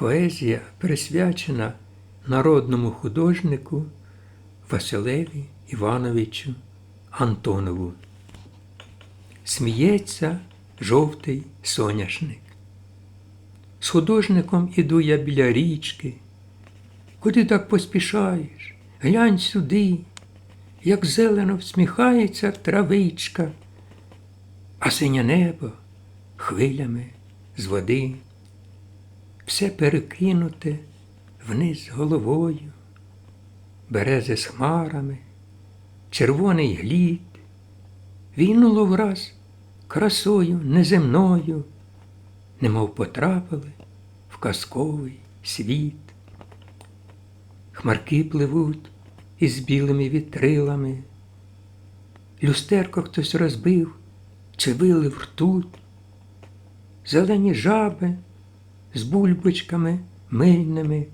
Поезія присвячена народному художнику Василеві Івановичу Антонову. Сміється жовтий соняшник. З художником іду я біля річки. Куди так поспішаєш? Глянь сюди, як зелено всміхається травичка, а синє небо хвилями з води, все перекинуте вниз головою, берези з хмарами, червоний глід, війнуло враз красою неземною, немов потрапили в казковий світ. Хмарки пливуть із білими вітрилами, люстерко хтось розбив чи вилив ртуть, зелені жаби з бульбочками мильними,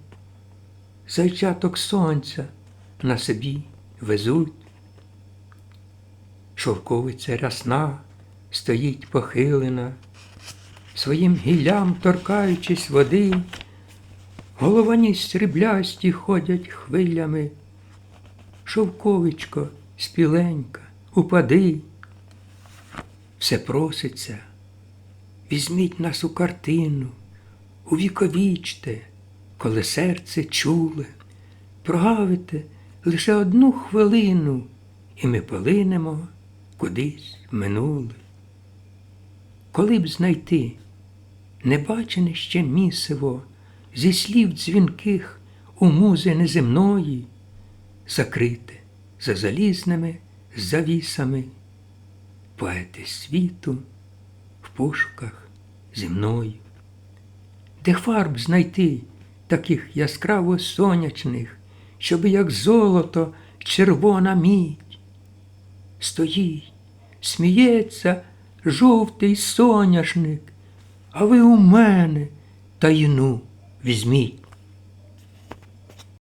зайчаток сонця на собі везуть. Шовковиця рясна стоїть похилена, своїм гіллям торкаючись води, головані сріблясті ходять хвилями. Шовковичко, спіленька, упади. Все проситься, візьміть нас у картину, увіковічте, коли серце чуле, прогавите лише одну хвилину, і ми полинемо кудись в минуле. Коли б знайти небачене ще місиво зі слів дзвінких у музи неземної, закрите за залізними завісами, поети світу в пошуках зі мною. Де фарб знайти таких яскраво сонячних, щоб як золото червона мідь. Стоїть, сміється жовтий соняшник, а ви у мене таїну візьміть.